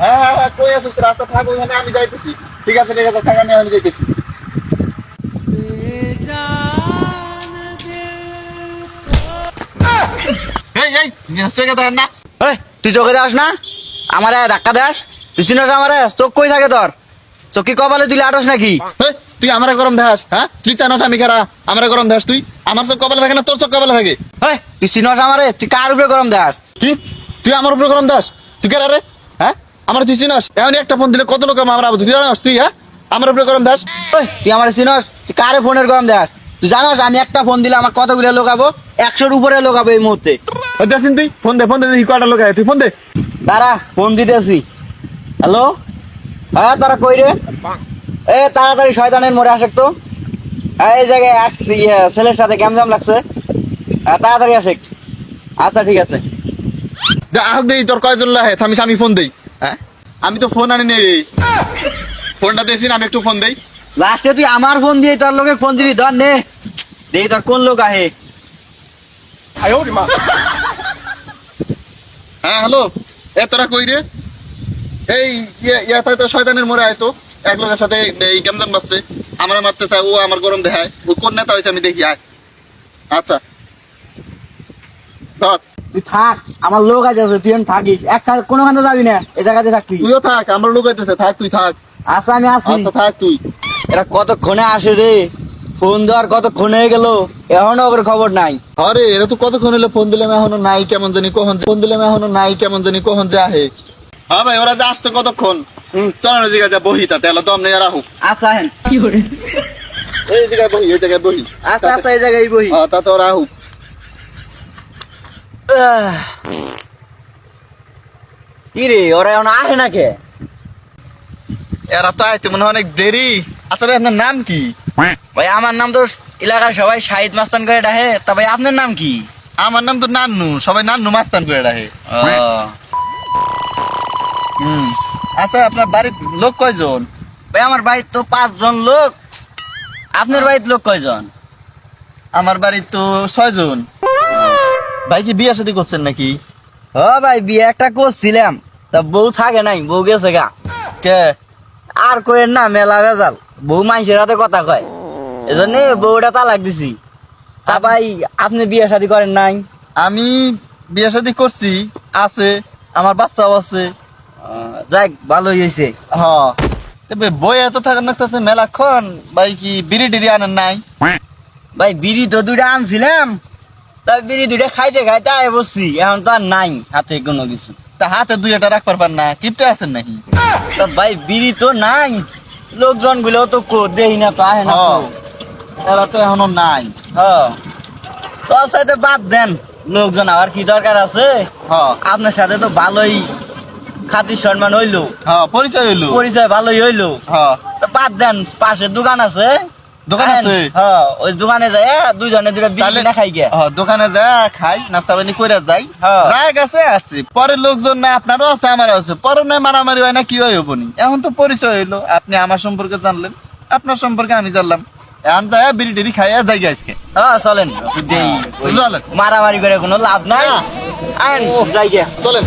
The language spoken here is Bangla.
হ্যাঁ হ্যাঁ হ্যাঁ কই আছিস? রাস্তা থাক ওইখানে আমি যাইতেছি। ঠিক আছে ঠিক থাক আমি আমি যাইতেছি। তুই চোখে দাস না? আমারে ধাক্কা দাস তুই চিনস আমারে? চোখ কই থাকে তোর? চোখ কি কপালে তুই আটস নাকি? তুই আমার গরম দেখাস হ্যাঁ? তুই জানোস আমি খারা আমার গরম দেখাস তুই? আমার চোখ কপালে থাকে না তোর চোখ কপালে থাকে? তুই চিনস আমারে? তুই কার উপরে গরম দাস কি? তুই আমার উপরে গরম দাস তুই কে রে? হ্যাঁ আমার তুই চিনাস? এমন একটা ফোন দিলে কত লোক আমার তুই জানাস? তুই হ্যাঁ? আমার উপরে গরম দাস? তুই আমার চিনস? তুই কারে ফোনের গরম দেখ তুই জানোস আমি একটা ফোন দিলে আমার কতগুলো লোকাবো? একশোর উপরে লোকাবো এই মুহূর্তে। দেখছিন তুই। ফোন দে ফোন দে কয়টা লোক তুই ফোন দে। তারা ফোন দিতেছি। হ্যালো হ্যাঁ তারা কই রে? এ তাড়াতাড়ি শয়তানের মোড়ে আসে তো। হ্যাঁ, এই জায়গায় এক ইয়ে, ছেলের সাথে কেমন লাগছে। হ্যাঁ, তাড়াতাড়ি আসে আচ্ছা ঠিক আছে। যা দেই তোর কয়জন থামিস আমি ফোন দেই। হ্যাঁ? আমি তো ফোন আনি নেই ফোনটা দিয়েছি আমি একটু ফোন দেই। লাস্টে তুই আমার ফোন দিয়ে তোর লোকে ফোন দিবি ধর নে। দেখি তোর কোন লোক আহে। হ্যাঁ হ্যালো। এ তোরা কই রে? এই ইয়ে ইয়া তো শয়তানের মোড়ে আয় তো। এক লোকের সাথে এই কেমন বাসছে আমার মারতে চায় ও আমার গরম দেখায়। ও কোন নেতা হয়েছে আমি দেখি আয়। আচ্ছা। ধর। তুই থাক আমার লোক আছে তুই থাকিস। এক কোনোখানে যাবি না এই জায়গাতে থাকবি। তুইও থাক আমার লোক আইতেছে থাক তুই থাক। আচ্ছা আমি আসি। আচ্ছা থাক তুই। এরা কতক্ষণে আসে রে? ফোন দেওয়ার কতক্ষণ হয়ে গেল? এখনও ওর খবর নাই। আরে এরা তো কতক্ষণ হলো ফোন দিলাম এখনও নাই কেমন জানি কখন ফোন দিলাম এখনও নাই কেমন জানি কখন যে আহে। হ্যাঁ ভাই ওরা যে আসতে কতক্ষণ? হুম। চল না জিগা যা বহি তা তেলা তো আমনে রাহু আচ্ছা হেন এই জায়গায় বহি এই জায়গায় বহি। আচ্ছা আচ্ছা এই জায়গায় বহি। হ্যাঁ তা তো রাহু কি রে ওরা এখন আহে না কে এরা তো আইতে মনে হয় অনেক দেরি। আচ্ছা ভাই আপনার নাম কি? ভাই আমার নাম তো এলাকার সবাই শাহিদ মাস্তান করে ডাহে তা ভাই আপনার নাম কি? আমার নাম তো নান্নু সবাই নান্নু মাস্তান করে রাখে হুম। আচ্ছা আপনার বাড়ির লোক কয়জন? ভাই আমার বাড়ির তো পাঁচজন লোক। আপনার বাড়ির লোক কয়জন? আমার বাড়ির তো ছয়জন। ভাই কি বিয়ে শাদী করছেন নাকি? হ ভাই বিয়ে একটা করছিলাম। তা বউ থাকে নাই বউ গেছে গা। কে? আর কইেন না মেলা ভেজাল। বউ মানুষের হাতে কথা কয়। এজন্য বউটা তালাক দিছি। তা ভাই আপনি বিয়ে শাদী করেন নাই? আমি বিয়ে শাদী করছি আছে আমার বাচ্চাও আছে। যাক ভালোই হয়েছে হ্যাঁ তবে বই এত থাকার লাগতেছে মেলাক্ষণ ভাই কি বিড়ি টিড়ি আনেন নাই? ভাই বিড়ি তো দুইটা আনছিলাম। তা বিড়ি দুইটা খাইতে খাইতে আয় বসছি। এখন তো আর নাই হাতে কোনো কিছু। তা হাতে দুই একটা রাখবার পার না কিপটে আছেন নাকি? তা ভাই বিড়ি তো নাই। লোকজনগুলো তো কো দেই না তো আহে না। এরা তো এখনও নাই। হ্যাঁ তোর সাথে বাদ দেন। লোকজন আবার কি দরকার আছে? আপনার সাথে তো ভালোই খাতির সম্মান হইল। পরিচয় হইল। পরিচয় ভালোই হইল। তা বাদ দেন পাশে দোকান আছে। দোকান আছে? হ্যাঁ ওই দোকানে যায় দুটা বিড়ি না খাই গিয়া। হ্যাঁ, দোকানে খাই নাস্তা পানি যাই। হ্যাঁ। আছে লোকজন না আপনারও আছে আমারও আছে। পরে না মারামারি হয় না কি হয় হবনি এখন তো পরিচয় হইল আপনি আমার সম্পর্কে জানলেন আপনার সম্পর্কে আমি জানলাম। এখন বিড়ি টিড়ি খাইয়া যাই আজকে। হ্যাঁ চলেন। দেই মারামারি করে কোনো লাভ নাই। আইন যাই গিয়া। চলেন।